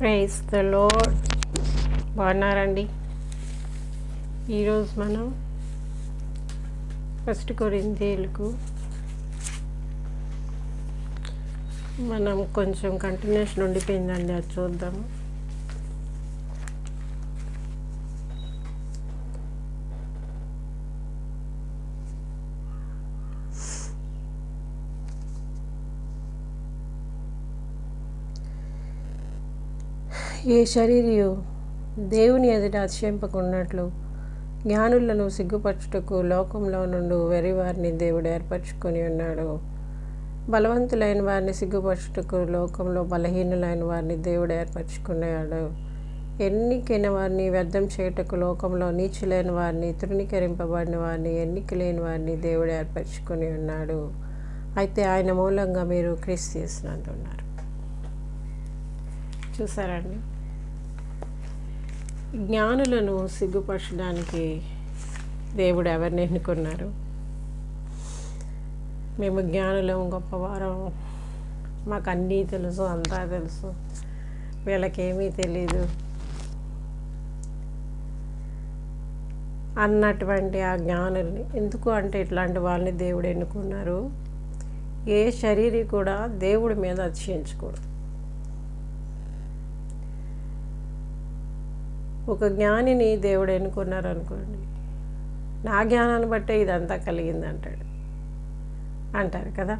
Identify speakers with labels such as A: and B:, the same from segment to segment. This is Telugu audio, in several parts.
A: ప్రైజ్ ద లోడ్ బాగున్నారండి? ఈరోజు మనం ఫస్ట్ కొరిందేలకు మనం కొంచెం కంటిన్యూషన్ ఉండిపోయిందండి అది చూద్దాము. ఏ శరీరియు దేవుని ఎదుట అతిశయింపకున్నట్లు జ్ఞానులను సిగ్గుపరచుటకు లోకంలో నుండి వెరివారిని దేవుడు ఏర్పరచుకొని ఉన్నాడు. బలవంతులైన వారిని సిగ్గుపరచుటకు లోకంలో బలహీనులైన వారిని దేవుడు ఏర్పరచుకున్నాడు. ఎన్నికైన వారిని వ్యర్థం చేయుటకు లోకంలో నీచులైన వారిని తృణీకరింపబడిన వారిని ఎన్నిక లేని వారిని దేవుడు ఏర్పరచుకొని ఉన్నాడు. అయితే ఆయన మూలంగా మీరు క్రీస్ చేసినంటున్నారు చూసారండి. జ్ఞానులను సిగ్గుపరచడానికి దేవుడు ఎవరిని ఎన్నుకున్నారు? మేము జ్ఞానులం గొప్పవారం. మాకు అన్నీ తెలుసు అంతా తెలుసు. వీళ్ళకేమీ తెలీదు. అన్నటువంటి ఆ జ్ఞానుల్ని ఎందుకు అంటే ఇట్లాంటి వాళ్ళని దేవుడు ఎన్నుకున్నారు? ఏ శరీరం కూడా దేవుడి మీద అతిశయించకూడదు. ఒక జ్ఞానిని దేవుడు ఎన్నుకున్నారు అనుకోండి. నా జ్ఞానాన్ని బట్టే ఇదంతా కలిగింది అంటాడు అంటారు కదా.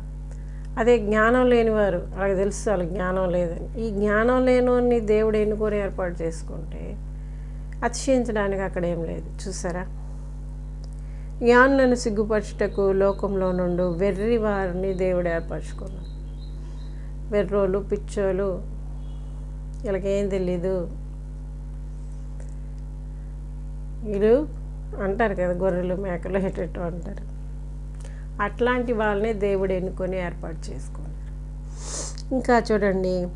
A: అదే జ్ఞానం లేనివారు వాళ్ళకి తెలుసు వాళ్ళకి జ్ఞానం లేదని. ఈ జ్ఞానం లేనోని దేవుడు ఎన్నుకొని ఏర్పాటు చేసుకుంటే అతిశయించడానికి అక్కడ ఏం లేదు. చూసారా? జ్ఞానులను సిగ్గుపరచుటకు లోకంలో నుండి వెర్రి వారిని దేవుడు ఏర్పరచుకున్నాడు. వెర్రోలు పిచ్చోలు వీళ్ళకేం తెలీదు. వీళ్ళు అంటారు కదా గొర్రెలు మేకలు ఎటెటో అంటారు. అట్లాంటి వాళ్ళని దేవుడు ఎన్నుకొని ఏర్పాటు చేసుకున్నారు. ఇంకా చూడండి.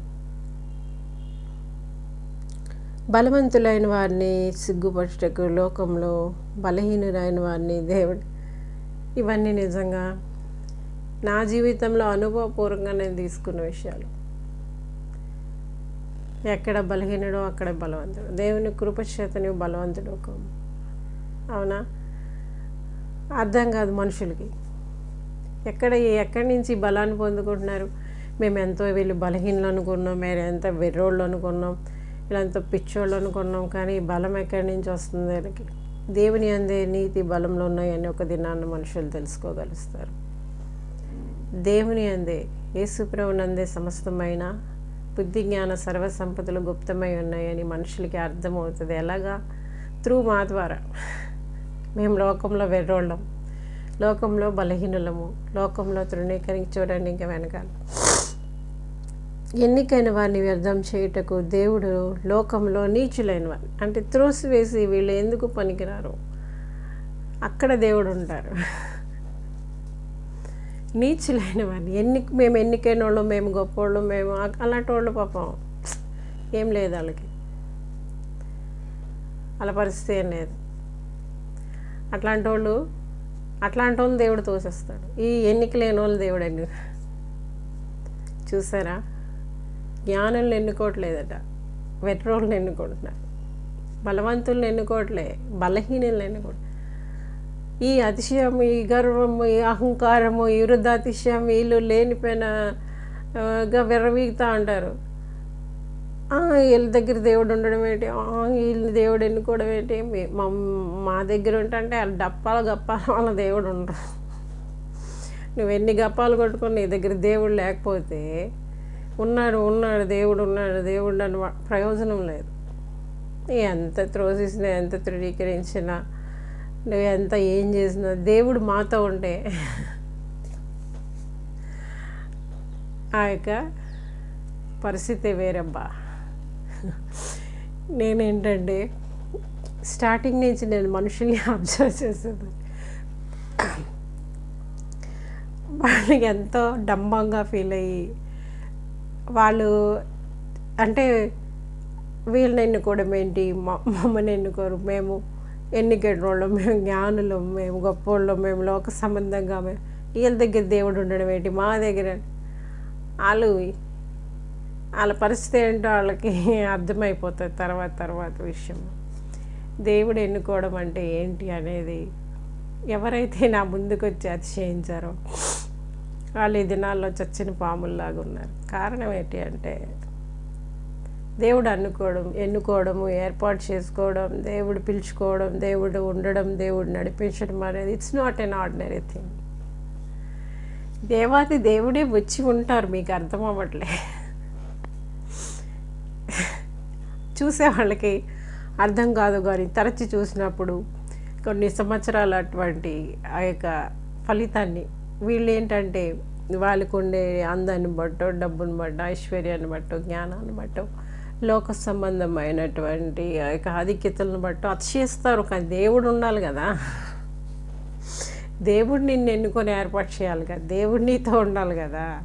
A: బలవంతులైన వారిని సిగ్గుపరచటకు లోకంలో బలహీనులైన వారిని దేవుడు ఇవన్నీ నిజంగా నా జీవితంలో అనుభవపూర్వకంగా నేను తీసుకున్న విషయాలు. ఎక్కడ బలహీనుడో అక్కడ బలవంతుడు. దేవుని కృపచేతని బలవంతుడు ఒక అవునా? అర్థం కాదు మనుషులకి. ఎక్కడ ఎక్కడి నుంచి బలాన్ని పొందుకుంటున్నారు? మేము ఎంతో వీళ్ళు బలహీనలు అనుకున్నాం మేము ఎంత వెర్రోళ్ళు అనుకున్నాం ఇలా ఎంతో పిచ్చోళ్ళు అనుకున్నాం కానీ బలం ఎక్కడి నుంచి వస్తుంది వీళ్ళకి? దేవుని అందే నీతి బలంలో ఉన్నాయని ఒక దినాన్ని మనుషులు తెలుసుకోగలుస్తారు. దేవుని అందే యేసుప్రభుని సమస్తమైన బుద్ధి జ్ఞాన సర్వసంపదలు గుప్తమై ఉన్నాయని మనుషులకి అర్థమవుతుంది. ఎలాగా? త్రూ మా ద్వారా. మేము లోకంలో వెర్రోళ్ళం. లోకంలో బలహీనులము. లోకంలో తృణీకరించి చూడండి ఇంకా వెనకాల. ఎన్నికైన వారిని వ్యర్థం చేయుటకు దేవుడు లోకంలో నీచులైన వారు అంటే త్రోసివేసి వీళ్ళు ఎందుకు పనికిరారు? అక్కడ దేవుడు ఉంటారు నీచులైన వారిని ఎన్ని మేము ఎన్నికైన వాళ్ళు మేము గొప్పోళ్ళు మేము అలాంటి వాళ్ళు పాపం. ఏం లేదు వాళ్ళకి. అలా పరిస్థితి ఏం లేదు. అట్లాంటి వాళ్ళు అట్లాంటి వాళ్ళు దేవుడు తోసేస్తాడు. ఈ ఎన్నిక లేని వాళ్ళు దేవుడు ఎన్ని చూసారా? జ్ఞానులను ఎన్నుకోవట్లేదట. వెట్రోళ్ళని ఎన్నుకుంటున్నారు. బలవంతులను ఎన్నుకోవట్లే. బలహీనులను ఎన్నుకుంటున్నారు. ఈ అతిశయం ఈ గర్వము ఈ అహంకారము ఈ వృద్ధాతిశయం వీళ్ళు లేనిపోయినగా విర్రవీగుతూ ఉంటారు వీళ్ళ దగ్గర దేవుడు ఉండడం ఏంటి? వీళ్ళని దేవుడు ఎన్నుకోవడం ఏంటి? మా మా దగ్గర ఉంటే వాళ్ళ డప్పాలు గప్పాలు వాళ్ళ దేవుడు ఉండరు నువ్వు ఎన్ని గప్పాలు కొట్టుకొని నీ దగ్గర దేవుడు లేకపోతే ఉన్నాడు ఉన్నాడు దేవుడు ఉన్నాడు దేవుడు అని ప్రయోజనం లేదు. ఎంత త్రోసిసినా ఎంత ధృవీకరించినా నువ్వు ఎంత ఏం చేసినా దేవుడు మాతో ఉంటే. ఆ యొక్క పరిస్థితి వేరబ్బా. నేనేంటంటే స్టార్టింగ్ నుంచి నేను మనుషుల్ని అబ్జర్వ్ చేసేది. వాళ్ళు ఎంతో డంబంగా ఫీల్ అయ్యి వాళ్ళు అంటే వీళ్ళని ఎన్నుకోవడం ఏంటి? మమ్మల్ని ఎన్నుకోరు. మేము ఎన్నికెడ్రోళ్ళం మేము జ్ఞానులం మేము గొప్పోళ్ళం మేము లోక సంబంధంగా మేము. వీళ్ళ దగ్గర దేవుడు ఉండడం ఏంటి? మా దగ్గర. వాళ్ళు వాళ్ళ పరిస్థితి ఏంటో వాళ్ళకి అర్థమైపోతుంది తర్వాత తర్వాత విషయం. దేవుడు ఎన్నుకోవడం అంటే ఏంటి అనేది ఎవరైతే నా ముందుకు వచ్చి అతిశయించారో వాళ్ళు ఈ దినాల్లో చచ్చిన పాముల్లాగా ఉన్నారు. కారణం ఏంటి అంటే దేవుడు అనుకోవడం ఎన్నుకోవడము ఏర్పాటు చేసుకోవడం దేవుడు పిలుచుకోవడం దేవుడు ఉండడం దేవుడు నడిపించడం అనేది it's not an ordinary thing దేవాది దేవుడే వచ్చి ఉంటారు మీకు అర్థం అవ్వట్లే. చూసే వాళ్ళకి అర్థం కాదు కానీ తరచి చూసినప్పుడు కొన్ని సంవత్సరాలు అటువంటి ఆ యొక్క ఫలితాన్ని వీళ్ళు ఏంటంటే వాళ్ళకు ఉండే అందాన్ని బట్టో డబ్బును బట్టో ఐశ్వర్యాన్ని బట్టో జ్ఞానాన్ని బట్టో లోక సంబంధమైనటువంటి యొక్క ఆధిక్యతలను బట్టి అతిశయిస్తారు. కానీ దేవుడు ఉండాలి కదా. దేవుడు నిన్ను ఎన్నుకొని ఏర్పాటు చేయాలి కదా. దేవుడు నీతో ఉండాలి కదా.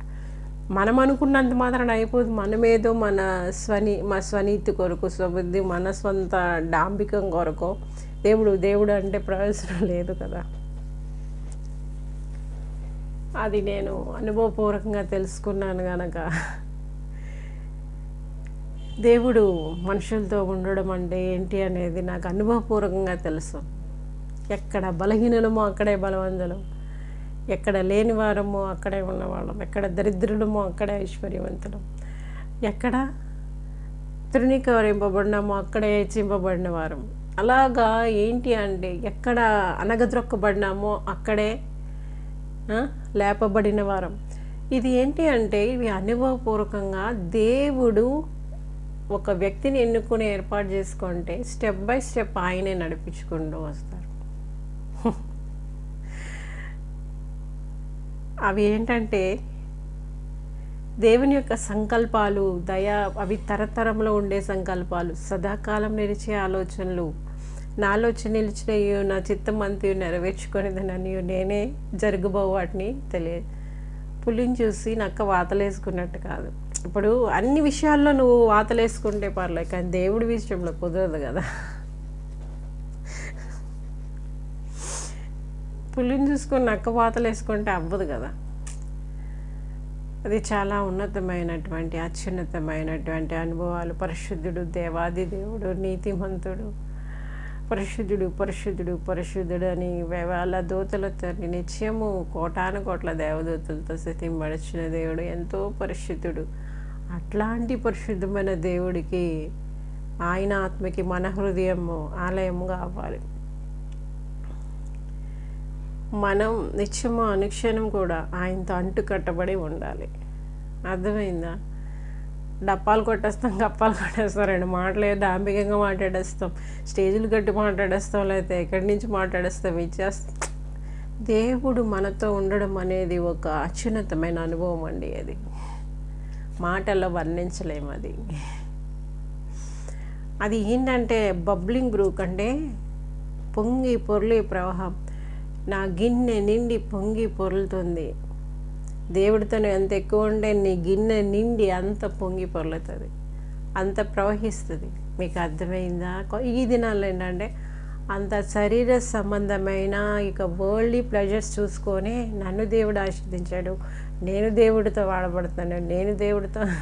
A: మనం అనుకున్నంత మాత్రం అయిపోదు. మనమేదో మన స్వని మా స్వనీతి కొరకు స్వబుద్ధి మన స్వంత డాంబికం కొరకు దేవుడు దేవుడు అంటే ప్రయోజనం లేదు కదా. అది నేను అనుభవపూర్వకంగా తెలుసుకున్నాను కనుక దేవుడు మనుషులతో ఉండడం అంటే ఏంటి అనేది నాకు అనుభవపూర్వకంగా తెలుసు. ఎక్కడ బలహీనులమో అక్కడే బలవంతులం. ఎక్కడ లేని వారమో అక్కడే ఉన్నవాళ్ళం. ఎక్కడ దరిద్రులమో అక్కడే ఐశ్వర్యవంతులం. ఎక్కడ తృణీకరింపబడినామో అక్కడే హెచ్చింపబడిన వారం. అలాగా ఏంటి అంటే ఎక్కడ అనగద్రొక్కబడినామో అక్కడే లేపబడిన వారం. ఇది ఏంటి అంటే ఇవి అనుభవపూర్వకంగా దేవుడు ఒక వ్యక్తిని ఎన్నుకుని ఏర్పాటు చేసుకుంటే స్టెప్ బై స్టెప్ ఆయనే నడిపించుకుంటూ వస్తారు. అవి ఏంటంటే దేవుని యొక్క సంకల్పాలు దయ అవి తరతరంలో ఉండే సంకల్పాలు సదాకాలం నిలిచే ఆలోచనలు నా ఆలోచన నిలిచినయు నా చిత్తం అంతయు నెరవేర్చుకునేది నన్ను నేనే జరుగుబో వాటిని తెలియ పులిని చూసి నక్క వాతలేసుకున్నట్టు కాదు. ఇప్పుడు అన్ని విషయాల్లో నువ్వు వాతలేసుకుంటే పర్లేదు కానీ దేవుడి విషయంలో కుదరదు కదా. పులిని చూసుకొని నక్క వాతలేసుకుంటే అవ్వదు కదా. అది చాలా ఉన్నతమైనటువంటి అత్యున్నతమైనటువంటి అనుభవాలు. పరిశుద్ధుడు దేవాది దేవుడు నీతిమంతుడు పరిశుద్ధుడు పరిశుద్ధుడు పరిశుద్ధుడు అని వేల దూతలతో నిత్యము కోటాను కోట్ల దేవదూతలతో మడిచిన దేవుడు ఎంతో పరిశుద్ధుడు. అట్లాంటి పరిశుద్ధమైన దేవుడికి ఆయన ఆత్మకి మన హృదయము ఆలయము కావాలి మనం నిత్యము అనుక్షణం కూడా ఆయనతో అంటు కట్టబడి ఉండాలి. అర్థమైందా? డప్పాలు కొట్టేస్తాం గప్పాలు కొట్టేస్తాం రెండు మాటలే డాంబికంగా మాట్లాడేస్తాం. స్టేజీలు కట్టి మాట్లాడేస్తాం లేకపోతే ఎక్కడి నుంచి మాట్లాడేస్తాం ఇచ్చేస్తాం దేవుడు మనతో ఉండడం అనేది ఒక అత్యున్నతమైన అనుభవం అండి అది. మాటల్లో వర్ణించలేము అది. అది ఏంటంటే బబ్లింగ్ బ్రూక్ అంటే పొంగి పొర్లి ప్రవాహం. నా గిన్నె నిండి పొంగి పొరులుతుంది. దేవుడితో ఎంత ఎక్కువ ఉంటే నీ గిన్నె నిండి అంత పొంగి పొర్లుతుంది. అంత ప్రవహిస్తుంది. మీకు అర్థమైందా? ఈ దినాల్లో ఏంటంటే అంత శరీర సంబంధమైన ఇక వరల్డ్లీ ప్లెజర్స్ చూసుకొని నన్ను దేవుడు ఆశీర్దించాడు నేను దేవుడితో వాడబడుతున్నాను నేను దేవుడితో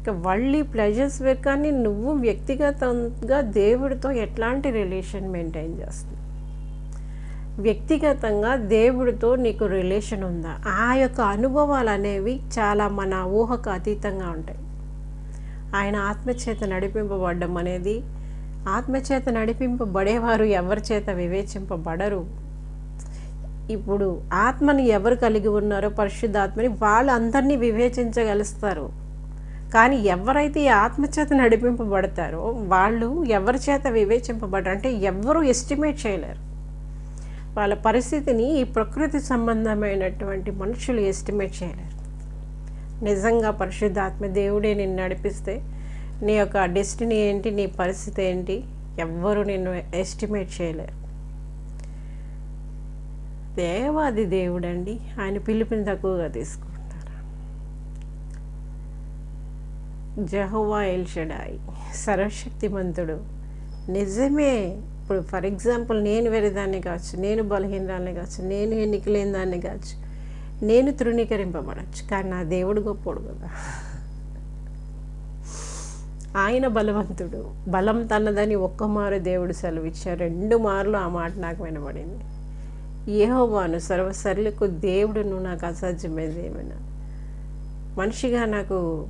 A: ఇక వరల్డ్లీ ప్లెజర్స్ వేరు కానీ నువ్వు వ్యక్తిగతంగా దేవుడితో ఎట్లాంటి రిలేషన్ మెయింటైన్ చేస్తున్నావు? వ్యక్తిగతంగా దేవుడితో నీకు రిలేషన్ ఉందా? ఆ యొక్క అనుభవాలు అనేవి చాలా మన ఊహకు అతీతంగా ఉంటాయి. ఆయన ఆత్మచేత నడిపింపబడడం అనేది ఆత్మచేత నడిపింపబడేవారు ఎవరి చేత వివేచింపబడరు. ఇప్పుడు ఆత్మని ఎవరు కలిగి ఉన్నారో పరిశుద్ధాత్మని వాళ్ళు అందరినీ వివేచించగలుస్తారు. కానీ ఎవరైతే ఈ ఆత్మచేత నడిపింపబడతారో వాళ్ళు ఎవరి చేత వివేచింపబడరు? అంటే ఎవరు ఎస్టిమేట్ చేయలేరు. వాళ్ళ పరిస్థితిని ఈ ప్రకృతి సంబంధమైనటువంటి మనుషులు ఎస్టిమేట్ చేయలేరు. నిజంగా పరిశుద్ధాత్మ దేవుడే నిన్ను నడిపిస్తే నీ యొక్క డెస్టినీ ఏంటి నీ పరిస్థితి ఏంటి ఎవ్వరు నిన్ను ఎస్టిమేట్ చేయలేరు. దేవాది దేవుడండి ఆయన పిలుపుని తక్కువగా తీసుకుంటారు. జహోవా ఎల్షడాయి సర్వశక్తిమంతుడు. నిజమే ఇప్పుడు ఫర్ ఎగ్జాంపుల్ నేను వెళ్ళేదాన్ని కావచ్చు నేను బలహీనరాన్ని కావచ్చు నేను ఎన్నికలేని దాన్ని కావచ్చు నేను తృణీకరింపబడచ్చు. కానీ నా దేవుడు గొప్పోడు కదా. ఆయన బలవంతుడు. బలం తన్నదని ఒక్కమారు దేవుడు సెలవిచ్చారు. రెండు మార్లు ఆ మాట నాకు వినబడింది. ఏహోవాను దేవుడు దేవుడును నాకు అసాధ్యమైనది ఏమైనా మనిషిగా నాకు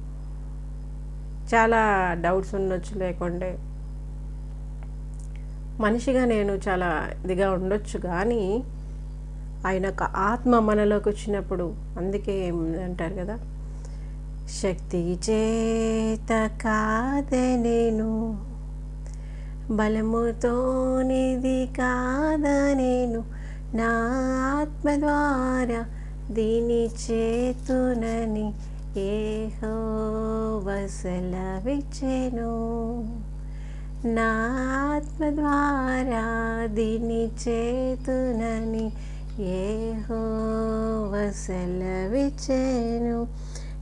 A: చాలా డౌట్స్ ఉండొచ్చు లేకుంటే మనిషిగా నేను చాలా ఇదిగా ఉండొచ్చు కానీ ఆయన ఒక ఆత్మ మనలోకి వచ్చినప్పుడు అందుకే అంటారు కదా? శక్తి చేత కాదే నేను బలముతోనిది కాదనేను నా ఆత్మ ద్వారా దీని చేతునని ఏహో వసలవిచ్చెను. నా ఆత్మ ద్వారా దీని చేతునని ఏహో వసలవిచ్చెను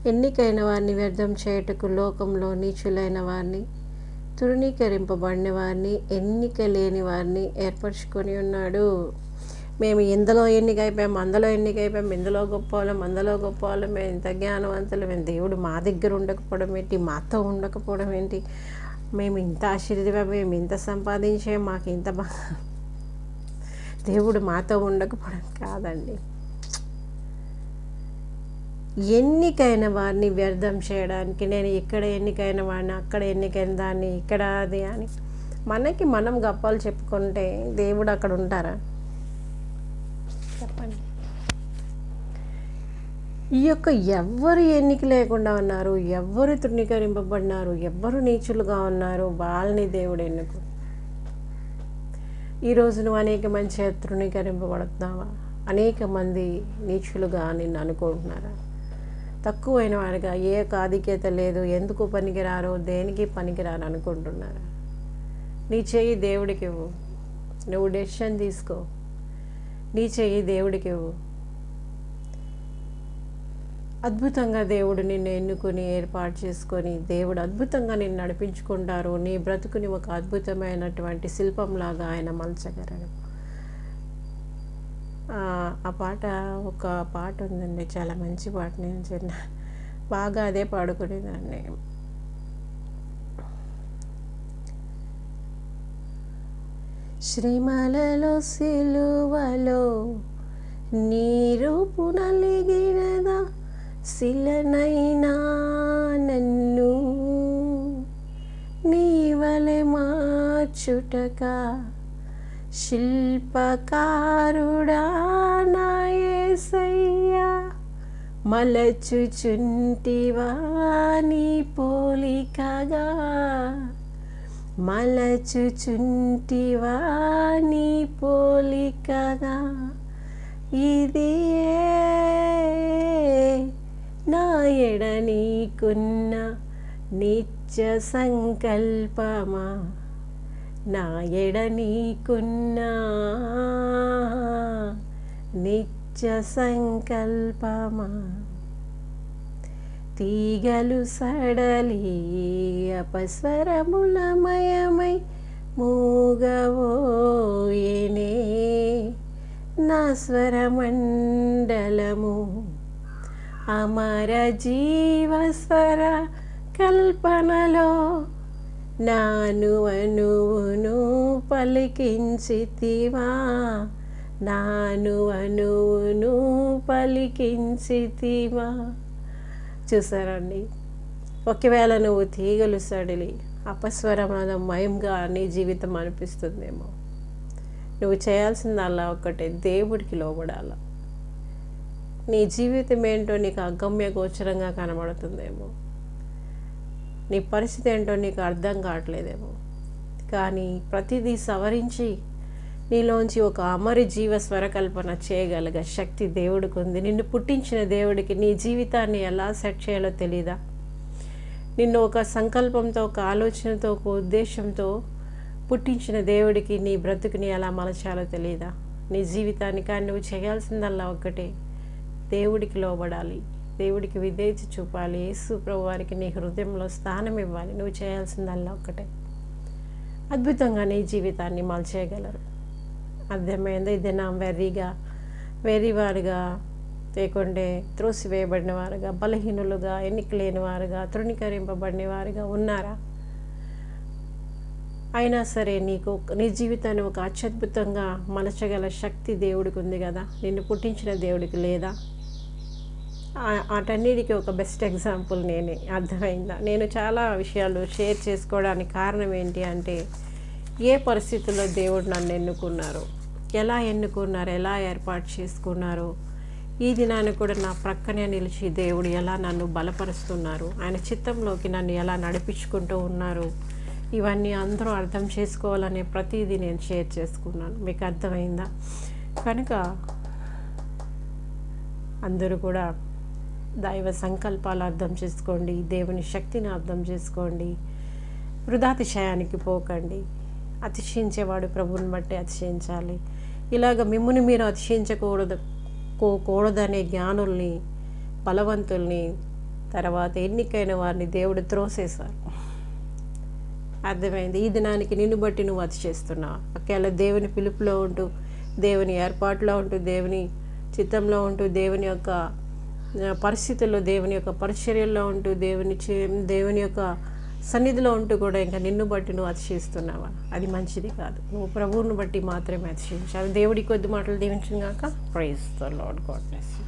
A: ఎన్నికైన వారిని వ్యర్థం చేయుటకు లోకంలో నీచులైన వారిని తృణీకరింపబడిన వారిని ఎన్నిక లేని వారిని ఏర్పరచుకొని ఉన్నాడు. మేము ఇందులో ఎన్నికైపోయాం అందులో ఎన్నికైపోయాం ఇందులో గొప్ప వాళ్ళం అందులో గొప్ప వాళ్ళం మేము ఇంత జ్ఞానవంతులు మేము దేవుడు మా దగ్గర ఉండకపోవడం ఏంటి మాతో ఉండకపోవడం ఏంటి? మేము ఇంత ఆశీర్వాదం మేము ఇంత సంపాదించే మాకు ఇంత బాగా దేవుడు మాతో ఉండకపోవడం కాదండి. ఎన్నికైన వారిని వ్యర్థం చేయడానికి నేను ఇక్కడ ఎన్నికైన వాడిని అక్కడ ఎన్నికైన దాన్ని ఇక్కడ అది అని. మనకి మనం గప్పాలు చెప్పుకుంటే దేవుడు అక్కడ ఉంటారా? ఈ యొక్క ఎవ్వరు ఎన్నిక లేకుండా ఉన్నారు ఎవ్వరు తృణీకరింపబడినారు ఎవ్వరు నీచులుగా ఉన్నారు వాళ్ళని దేవుడు ఎన్నుకు. ఈరోజు నువ్వు అనేక మంచి తృణీకరింపబడుతున్నావా? అనేక మంది నీచులుగా నిన్ను అనుకుంటున్నారా? తక్కువైన వారిగా ఏ యొక్క ఆధిక్యత లేదు ఎందుకు పనికిరారో దేనికి పనికిరారు అనుకుంటున్నారా? నీ చెయ్యి దేవుడికి ఇవ్వు. నువ్వు డెసిషన్ తీసుకో. నీ చెయ్యి దేవుడికి ఇవ్వు. అద్భుతంగా దేవుడు నిన్ను ఎన్నుకొని ఏర్పాటు చేసుకొని దేవుడు అద్భుతంగా నిన్ను నడిపించుకుంటారు. నీ బ్రతుకుని ఒక అద్భుతమైనటువంటి శిల్పంలాగా ఆయన మలచగలరు ఆ పాట ఒక పాట ఉందండి చాలా మంచి పాట నేను చిన్న బాగా అదే పాడుకునేదాన్ని. శ్రీమలలో సిలువలో నీరు పునలిగినదా? శిలనైనా నన్ను నీవలె మార్చుటక శిల్పకారుడా నాయసయ్యా మలచుచుంటివా నీ పోలికగా? మలచుచుంటివా నీ పోలికగా? ఇది నా ఎడ నీకున్న నిత్య సంకల్పమా? నా ఎడ నీకున్నా నిత్య సంకల్పమా? తీగలు సడలి అపస్వరములమయమై మూగవోయనే. నా స్వరమండలము అమర జీవస్వర కల్పనలో నాను అనువును పలికించితివా. నాను అనువును పలికించితివా. చూసారండి? ఒకవేళ నువ్వు తీగలు సడిలి అపస్వరమైన మయంగా నీ జీవితం అనిపిస్తుందేమో. నువ్వు చేయాల్సిందల్లా ఒక్కటే దేవుడికి లోబడాలా. నీ జీవితం ఏంటో నీకు అగమ్య గోచరంగా కనబడుతుందేమో. నీ పరిస్థితి ఏంటో నీకు అర్థం కావట్లేదేమో. కానీ ప్రతిదీ సవరించి నీలోంచి ఒక అమరి జీవ స్వరకల్పన చేయగలిగే శక్తి దేవుడికి ఉంది. నిన్ను పుట్టించిన దేవుడికి నీ జీవితాన్ని ఎలా సెట్ చేయాలో తెలీదా? నిన్ను ఒక సంకల్పంతో ఒక ఆలోచనతో ఒక ఉద్దేశంతో పుట్టించిన దేవుడికి నీ బ్రతుకుని ఎలా మలచాలో తెలియదా నీ జీవితాన్ని కానీ నువ్వు చేయాల్సిందల్లా ఒక్కటే. దేవుడికి లోబడాలి దేవుడికి విధేయత చూపాలి యేసు ప్రభు వారికి నీ హృదయంలో స్థానం ఇవ్వాలి. నువ్వు చేయాల్సిందల్లా ఒక్కటే. అద్భుతంగా నీ జీవితాన్ని మలచేయగలరు. అర్థమైంది? ఇది నా వెర్రిగా వెర్రివారుగా లేకుంటే త్రోసివేయబడిన వారుగా బలహీనులుగా ఎన్నిక లేని వారుగా తృణీకరింపబడిన వారుగా ఉన్నారా? అయినా సరే నీకు నీ జీవితాన్ని ఒక అత్యద్భుతంగా మలచగల శక్తి దేవుడికి ఉంది కదా? నిన్ను పుట్టించిన దేవుడికి లేదా? వాటన్నిటికీ ఒక బెస్ట్ ఎగ్జాంపుల్ నేనే. అర్థమైందా? నేను చాలా విషయాలు షేర్ చేసుకోవడానికి కారణం ఏంటి అంటే ఏ పరిస్థితుల్లో దేవుడు నన్ను ఎన్నుకున్నారు? ఎలా ఎన్నుకున్నారు? ఎలా ఏర్పాటు చేసుకున్నారు? ఈ దినాన్ని కూడా నా ప్రక్కనే నిలిచి దేవుడు ఎలా నన్ను బలపరుస్తున్నారు? ఆయన చిత్తంలోకి నన్ను ఎలా నడిపించుకుంటూ ఉన్నారు? ఇవన్నీ అందరూ అర్థం చేసుకోవాలనే ప్రతిదీ నేను షేర్ చేసుకున్నాను. మీకు అర్థమైందా? కనుక అందరూ కూడా దైవ సంకల్పాలు అర్థం చేసుకోండి దేవుని శక్తిని అర్థం చేసుకోండి వృధాతిశయానికి పోకండి. అతిశయించేవాడు ప్రభుని బట్టి అతిశయించాలి. ఇలాగ మిమ్ముని మీరు అతిశయించకూడదు కోకూడదనే జ్ఞానుల్ని బలవంతుల్ని తర్వాత ఎన్నికైన వారిని దేవుడు త్రోసేశారు. అర్థమైంది? ఈ దినానికి నిన్ను బట్టి నువ్వు అతిశయిస్తున్నావు ఒకవేళ దేవుని పిలుపులో ఉంటూ దేవుని ఏర్పాటులో ఉంటూ దేవుని చిత్తంలో ఉంటూ దేవుని యొక్క పరిస్థితుల్లో దేవుని యొక్క పరిచర్యల్లో ఉంటూ దేవుని చే- దేవుని యొక్క సన్నిధిలో ఉంటూ కూడా ఇంకా నిన్ను బట్టి నువ్వు అతిశయిస్తున్నావా? అది మంచిది కాదు. నువ్వు ప్రభువుని బట్టి మాత్రమే అతిశయించాలి దేవుడి కొద్ది మాటలు దీవించిన కాక praise the lord god bless you